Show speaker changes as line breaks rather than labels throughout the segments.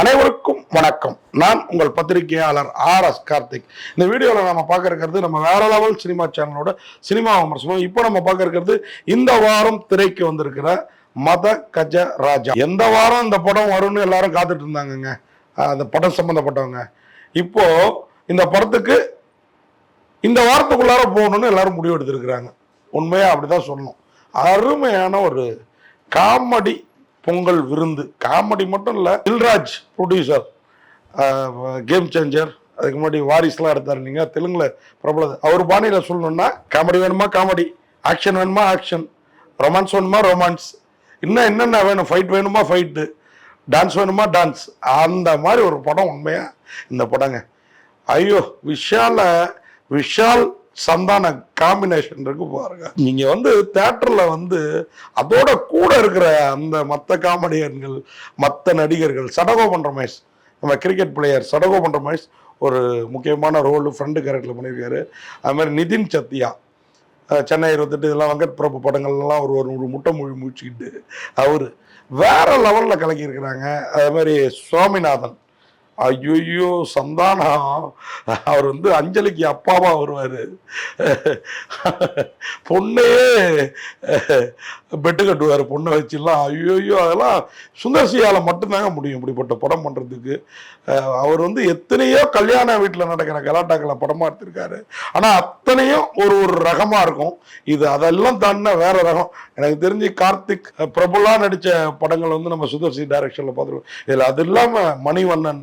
அனைவருக்கும் வணக்கம். நான் உங்கள் பத்திரிகையாளர் ஆர் எஸ் கார்த்திக். இந்த வீடியோவில் நம்ம பார்க்க இருக்கிறது நம்ம வேற லெவல் சினிமா சேனலோட சினிமா விமர்சனம். இப்போ நம்ம பார்க்க இருக்கிறது இந்த வாரம் திரைக்கு வந்திருக்கிற மத கஜ ராஜா. எந்த வாரம் இந்த படம் வரும்னு எல்லாரும் காத்துட்டு இருந்தாங்கங்க. அந்த படம் சம்பந்தப்பட்டவங்க. இப்போ இந்த படத்துக்கு இந்த வாரத்துக்குள்ளார போகணும்னு எல்லாரும் முடிவு எடுத்திருக்கிறாங்க உண்மையா அப்படிதான் சொல்லணும். அருமையான ஒரு காமெடி பொங்கல் விருந்து. காமெடி மட்டும் இல்லை தில்ராஜ் ப்ரொடியூசர் கேம் சேஞ்சர் அதுக்கு முன்னாடி வாரிஸ்லாம் எடுத்தார் நீங்கள் தெலுங்கில் பிரபல. அவர் பாணியில் சொல்லணும்னா காமெடி வேணுமா காமெடி ஆக்ஷன் வேணுமா ஆக்ஷன் ரொமான்ஸ் வேணுமா ரொமான்ஸ் இன்னும் என்னென்ன வேணும்? ஃபைட் வேணுமா ஃபைட்டு டான்ஸ் வேணுமா டான்ஸ் அந்த மாதிரி ஒரு படம் உண்மையாக இந்த படங்க. ஐயோ விஷால விஷால் சந்தான காம்பினேஷன் இருக்கு பாருங்க. நீங்க வந்து தேட்டர்ல வந்து அதோட கூட இருக்கிற அந்த மற்ற காமெடியன்கள் மற்ற நடிகர்கள் சடகோபன் ரமேஷ் நம்ம கிரிக்கெட் பிளேயர் சடகோபன் ரமேஷ் ஒரு முக்கியமான ரோல் ஃப்ரெண்டு கேரக்டர்ல பண்ணியிருக்காரு. அது மாதிரி நிதின் சத்யா அஹ் சென்னை இருபத்தெட்டு இதெல்லாம் வெங்கட் பிரபு படங்கள்லாம் ஒரு ஒரு முட்டை மொழி முடிச்சுக்கிட்டு அவர் வேற லெவலில் கலக்கியிருக்கிறாங்க. அதே மாதிரி சுவாமிநாதன் ஐயோ சந்தானம் அவர் வந்து அஞ்சலிக்கு அப்பாவா வருவார். பொண்ணையே பெட்டு கட்டுவார் பொண்ணை வச்சுலாம். ஐயோயோ அதெல்லாம் சுந்தர்சியால மட்டும்தாங்க முடியும் இப்படிப்பட்ட படம் பண்ணுறதுக்கு அவர் வந்து எத்தனையோ கல்யாண வீட்டில் நடக்கிற கலாட்டாக்களை படமாக எடுத்திருக்காரு. ஆனால் அத்தனையும் ஒரு ஒரு ரகமாக இருக்கும். இது அதெல்லாம் தாண்டின வேற ரகம். எனக்கு தெரிஞ்சு கார்த்திக் பிரபுலா நடித்த படங்கள் வந்து நம்ம சுந்தர்சி டைரக்ஷனில் பார்த்துருக்கோம். இதில் அது இல்லாமல் மணிவண்ணன்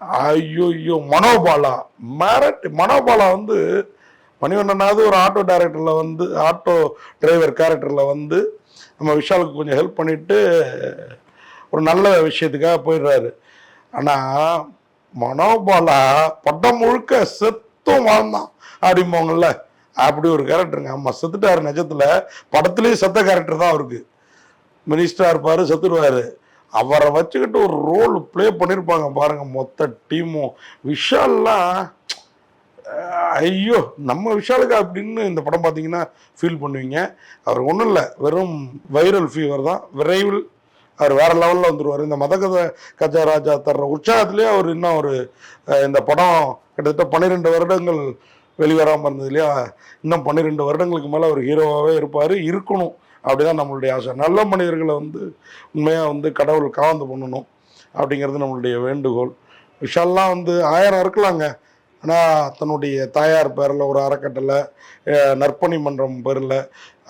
ஐயோ மனோபாலா. மேரட் மனோபாலா வந்து மணிவண்ணனாவது ஒரு ஆட்டோ டைரக்டரில் வந்து ஆட்டோ டிரைவர் கேரக்டரில் வந்து நம்ம விஷாலுக்கு கொஞ்சம் ஹெல்ப் பண்ணிட்டு ஒரு நல்ல விஷயத்துக்காக போயிடுறாரு. ஆனால் மனோபாலா படம் முழுக்க செத்தும் வாழ்ந்தான். அப்படிம்போங்கல்ல அப்படி ஒரு கேரக்டருங்க ஆமாம் செத்துட்டாரு நிஜத்தில். படத்துலேயும் செத்த கேரக்டர் தான் அவருக்கு. மினிஸ்டராக இருப்பார் செத்துடுவார். அவரை வச்சுக்கிட்டு ஒரு ரோல் ப்ளே பண்ணியிருப்பாங்க பாருங்க மொத்த டீமும் விஷால்லாம் ஐயோ நம்ம விஷாலுக்கு அப்படின்னு இந்த படம் பார்த்தீங்கன்னா ஃபீல் பண்ணுவீங்க. அவர் ஒன்றும் இல்லை வெறும் வைரல் ஃபீவர் தான். விரைவில் அவர் வேற லெவலில் வந்துடுவார் இந்த மதகத கஜா ராஜா தர்ற உற்சாகத்திலேயே அவர் இன்னும் ஒரு இந்த படம் கிட்டத்தட்ட பன்னிரெண்டு வருடங்கள் வெளிவராமல் இருந்தது இல்லையா? இன்னும் பன்னிரெண்டு வருடங்களுக்கு மேலே அவர் ஹீரோவாகவே இருப்பார் இருக்கணும் அப்படிதான் நம்மளுடைய ஆசை. நல்ல மனிதர்களை வந்து உண்மையாக வந்து கடவுள் காவந்து பண்ணணும் அப்படிங்கிறது நம்மளுடைய வேண்டுகோள். விஷால்லாம் வந்து ஆயிரம் இருக்கலாங்க. ஆனால் தன்னுடைய தாயார் பேரில் ஒரு அறக்கட்டளை நற்பணி மன்றம் பேரில்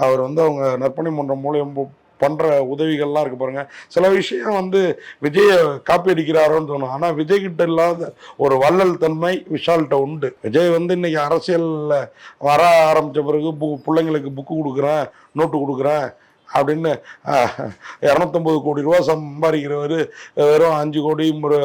அவர் வந்து அவங்க நற்பணி மன்றம் மூலியம் பண்ணுற உதவிகள்லாம் இருக்குது பாருங்க. சில விஷயம் வந்து விஜயை காப்பி அடிக்கிறாரோன்னு தோணும். ஆனால் விஜய் கிட்ட இல்லாத ஒரு வள்ளல் தன்மை விஷால்கிட்ட உண்டு. விஜய் வந்து இன்றைக்கி அரசியலில் வர ஆரம்பித்த பிறகு பு பிள்ளைங்களுக்கு புக்கு கொடுக்குறேன் நோட்டு கொடுக்குறேன். அப்படின்னு இரநூத்தம்பது கோடி ரூபா சம்பாதிக்கிறவர் வெறும் அஞ்சு கோடி ஒரு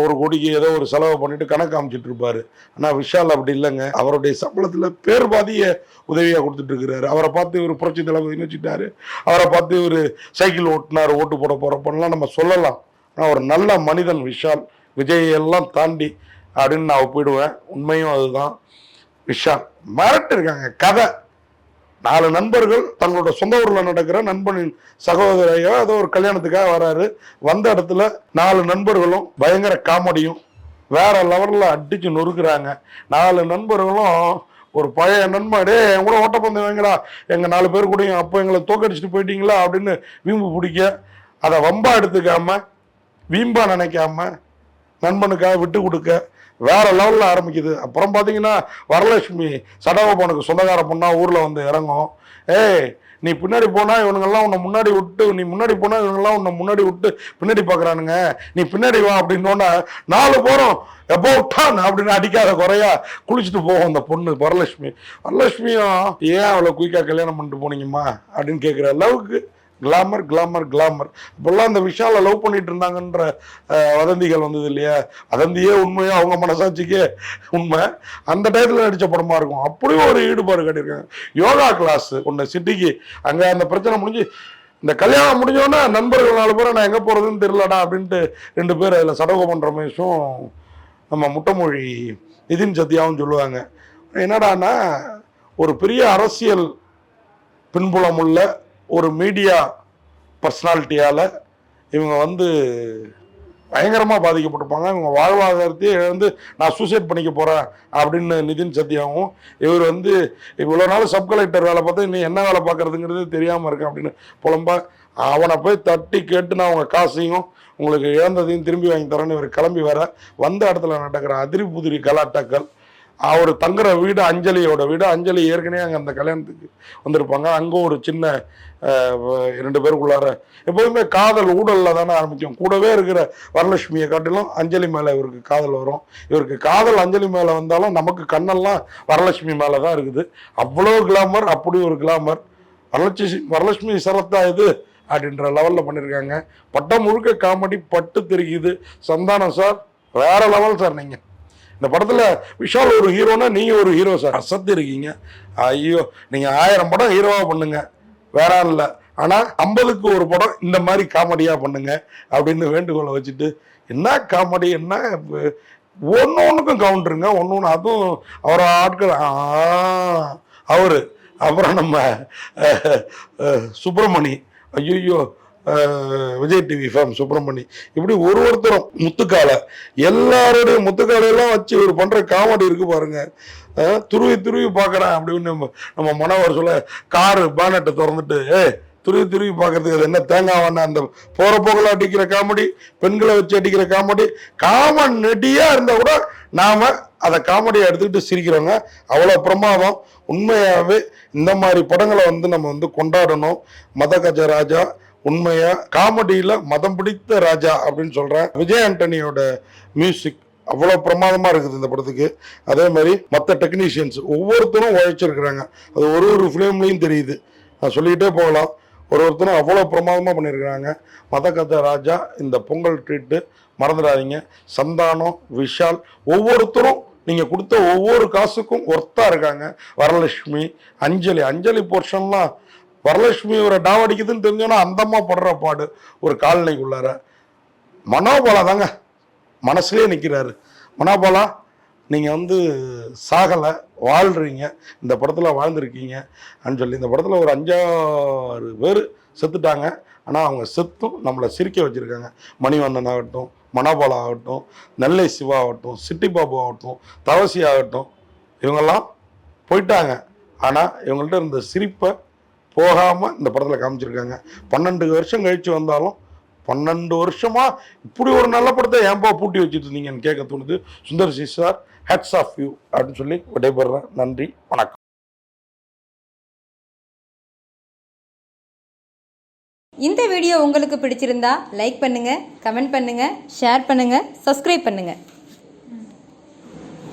ஒரு கோடிக்கு ஏதோ ஒரு செலவு பண்ணிட்டு கணக்கு அமைச்சிட்டு இருப்பாரு. ஆனால் விஷால் அப்படி இல்லைங்க. அவருடைய சம்பளத்தில் பேர் பாதிய உதவியாக கொடுத்துட்டு இருக்கிறாரு. அவரை பார்த்து இவர் புரட்சி தளபதினு வச்சுட்டாரு. அவரை பார்த்து இவர் சைக்கிள் ஓட்டினார் ஓட்டு போட போகிறப்பெல்லாம் நம்ம சொல்லலாம். ஆனால் ஒரு நல்ல மனிதன் விஷால். விஜய் எல்லாம் தாண்டி அப்படின்னு நான் ஒப்பிடுவேன். உண்மையும் அதுதான். விஷால். மிரட்டு இருக்காங்க கதை. நாலு நண்பர்கள் தங்களோட சொந்த ஊரில் நடக்கிற நண்பனின் சகோதரையோ ஏதோ ஒரு கல்யாணத்துக்காக வராரு. வந்த இடத்துல நாலு நண்பர்களும் பயங்கர காமெடியும் வேற லெவலில் அடிச்சு நொறுக்குறாங்க. நாலு நண்பர்களும் ஒரு பழைய நண்பன் டே என் கூட ஓட்டப்பந்தம் வைங்கடா. எங்கள் நாலு பேர் கூட அப்போ எங்களை தோக்கடிச்சிட்டு போயிட்டீங்களா? அப்படின்னு வீம்பு பிடிக்க அதை வம்பா எடுத்துக்காம வீம்பா நினைக்காம நண்பனுக்காக விட்டு கொடுக்க வேற லெவலில் ஆரம்பிக்குது. அப்புறம் பார்த்தீங்கன்னா வரலட்சுமி சடகோபனுக்கு சொந்தக்கார பொண்ணா ஊரில் வந்து இறங்கும். ஏய் நீ பின்னாடி போனால் இவனுங்கெல்லாம் உன்னை முன்னாடி விட்டு நீ முன்னாடி போனால் இவனுங்கெல்லாம் உன்னை முன்னாடி விட்டு பின்னாடி பார்க்குறானுங்க நீ பின்னாடி வா அப்படின்னோன்னா நாலு போகிறோம் எப்போ விட்டான் அப்படின்னு அடிக்காத குறையா குளிச்சுட்டு போகும் அந்த பொண்ணு வரலட்சுமி. வரலட்சுமியும் ஏன் அவளை குயிக்காக கல்யாணம் பண்ணிட்டு போனீங்கம்மா? அப்படின்னு கேட்குற அளவுக்கு கிளாமர் கிளாமர் கிளாமர் இப்போல்லாம் அந்த விஷாலை லவ் பண்ணிட்டு இருந்தாங்கன்ற வதந்திகள் வந்தது இல்லையா? வதந்தியே உண்மையோ அவங்க மனசாட்சிக்கே உண்மை. அந்த டயத்தில் நடித்த படமாக இருக்கும். அப்படியும் ஒரு ஈடுபாடு கட்டியிருக்காங்க. யோகா கிளாஸ் ஒன்று சிட்டிக்கு. அங்கே அந்த பிரச்சனை முடிஞ்சு இந்த கல்யாணம் முடிஞ்சோன்னா நண்பர்கள் நாலு பேரை நான் எங்கே போகிறதுன்னு தெரிலடா அப்படின்ட்டு ரெண்டு பேர் அதில் சடகோபன் ரமேஷும் நம்ம முட்டமொழி நிதின் சத்யாவும் சொல்லுவாங்க. என்னடான்னா ஒரு பெரிய அரசியல் பின்புலம் உள்ள ஒரு மீடியா பர்சனாலிட்டியால் இவங்க வந்து பயங்கரமாக பாதிக்கப்பட்டிருப்பாங்க. இவங்க வாழ்வாதாரத்தையே இழந்து நான் சூசைட் பண்ணிக்க போகிறேன் அப்படின்னு நிதின் சத்யாவும் இவர் வந்து இவ்வளோ நாள் சப் கலெக்டர் வேலை பார்த்தா இன்னும் என்ன வேலை பார்க்குறதுங்கிறது தெரியாமல் இருக்கேன் அப்படின்னு புலம்ப அவனை போய் தட்டி கேட்டு நான் அவங்க காசையும் உங்களுக்கு இழந்ததையும் திரும்பி வாங்கி தரேன்னு இவர் கிளம்பி வர வந்த இடத்துல நடக்கிற அதிரி புதிரி கலாட்டாக்கள் அவர் தங்குற வீடு அஞ்சலியோட வீடு. அஞ்சலி ஏற்கனவே அங்கே அந்த கல்யாணத்துக்கு வந்திருப்பாங்க. அங்கே ஒரு சின்ன ரெண்டு பேருக்குள்ளார எப்போதுமே காதல் ஊடலில் தானே ஆரம்பிக்கும். கூடவே இருக்கிற வரலட்சுமியை காட்டிலும் அஞ்சலி மேலே இவருக்கு காதல் வரும். இவருக்கு காதல் அஞ்சலி மேலே வந்தாலும் நமக்கு கண்ணெல்லாம் வரலட்சுமி மேலே தான் இருக்குது. அவ்வளோ கிளாமர் அப்படி ஒரு கிளாமர் வரலட்சுமி வரலட்சுமி சரத்தா இது அப்படின்ற லெவலில் பண்ணியிருக்காங்க பட்டம் முழுக்க காமெடி பட்டு தெரியுது சந்தானம் சார் வேற லெவல் சார் நீங்கள் இந்த படத்தில் விஷால் ஒரு ஹீரோனா நீங்கள் ஒரு ஹீரோ சார். அசத்து இருக்கீங்க. ஐயோ நீங்கள் ஆயிரம் படம் ஹீரோவாக பண்ணுங்க. வேற இல்லை. ஆனால் ஐம்பதுக்கு ஒரு படம் இந்த மாதிரி காமெடியாக பண்ணுங்க அப்படின்னு வேண்டுகோளை வச்சுட்டு என்ன காமெடி என்ன ஒன்று ஒன்றுக்கும் கவுண்டருங்க ஒன்று ஒன்று அதுவும் அவர் ஆட்கள் அவர் அவரு. அப்புறம் நம்ம சுப்பிரமணி. ஐயோ விஜய் டிவி ஃபேம் சுப்பிரமணி. இப்படி ஒரு ஒருத்தரும் முத்துக்காலை எல்லாருடைய முத்துக்காலையெல்லாம் வச்சு இவர் பண்ணுற காமெடி இருக்கு பாருங்க. துருவி துருவி பார்க்குறேன் அப்படின்னு நம்ம நம்ம மனவர் சொல்ல காரு பேனட்டை திறந்துட்டு ஏ துருவி துருவி பார்க்கறதுக்கு அது என்ன தேங்காய் வேணா அந்த போற போகல அடிக்கிற காமெடி பெண்களை வச்சு அடிக்கிற காமெடி காமன் நெடியாக இருந்தால் கூட நாம் அதை காமெடியை எடுத்துக்கிட்டு சிரிக்கிறோங்க. அவ்வளோ பிரமாதம். உண்மையாகவே இந்த மாதிரி படங்களை வந்து நம்ம வந்து கொண்டாடணும். மத கஜராஜா உண்மையா? காமெடியில் மதம் பிடித்த ராஜா அப்படின்னு சொல்கிறேன் விஜய் ஆண்டனியோட மியூசிக் அவ்வளோ பிரமாதமாக இருக்குது இந்த படத்துக்கு. அதே மாதிரி மற்ற டெக்னீஷியன்ஸ் ஒவ்வொருத்தரும் உழைச்சிருக்கிறாங்க. அது ஒரு ஒரு ஃபிலிம்லையும் தெரியுது. நான் சொல்லிக்கிட்டே போகலாம். ஒரு ஒருத்தரும் அவ்வளோ பிரமாதமாக பண்ணியிருக்கிறாங்க மதகஜ ராஜா இந்த பொங்கல் ட்ரீட்டு மறந்துடாதீங்க. சந்தானம் விஷால் ஒவ்வொருத்தரும் நீங்கள் கொடுத்த ஒவ்வொரு காசுக்கும் ஒர்த்தாக இருக்காங்க. வரலட்சுமி அஞ்சலி அஞ்சலி போர்ஷன்லாம் வரலட்சுமி ஒரு டாவடிக்குதுன்னு தெரிஞ்சோன்னா அந்தம்மா படுற பாடு ஒரு காலனிக்குள்ளார மனோபாலா தாங்க. மனசுலேயே நிற்கிறாரு மனோபாலா நீங்கள் வந்து சாகலை வாழ்கிறீங்க இந்த படத்தில் வாழ்ந்துருக்கீங்க அப்படின்னு சொல்லி இந்த படத்தில் ஒரு அஞ்சாறு பேர் செத்துட்டாங்க. ஆனால் அவங்க செத்தும் நம்மளை சிரிக்க வச்சுருக்காங்க. மணிவண்ணன் ஆகட்டும் மனோபாலா ஆகட்டும் நெல்லை சிவா ஆகட்டும் சிட்டி பாபு ஆகட்டும் தவசி ஆகட்டும் இவங்கெல்லாம் போயிட்டாங்க. ஆனால் இவங்கள்ட்ட இருந்த சிரிப்பை போகாமல் இந்த படத்தில் காமிச்சிருக்காங்க. பன்னெண்டு வருஷம் கழித்து வந்தாலும் பன்னெண்டு வருஷமா இப்படி ஒரு நல்ல படத்தை ஏன்பா பூட்டி வச்சுட்டு இருந்தீங்கன்னு கேட்க தோணுது. Sundar C sir hats off you அப்படின்னு சொல்லி விடைபெறுறேன். நன்றி வணக்கம்.
இந்த வீடியோ உங்களுக்கு பிடிச்சிருந்தா லைக் பண்ணுங்க கமெண்ட் பண்ணுங்க ஷேர் பண்ணுங்க சப்ஸ்கிரைப் பண்ணுங்க.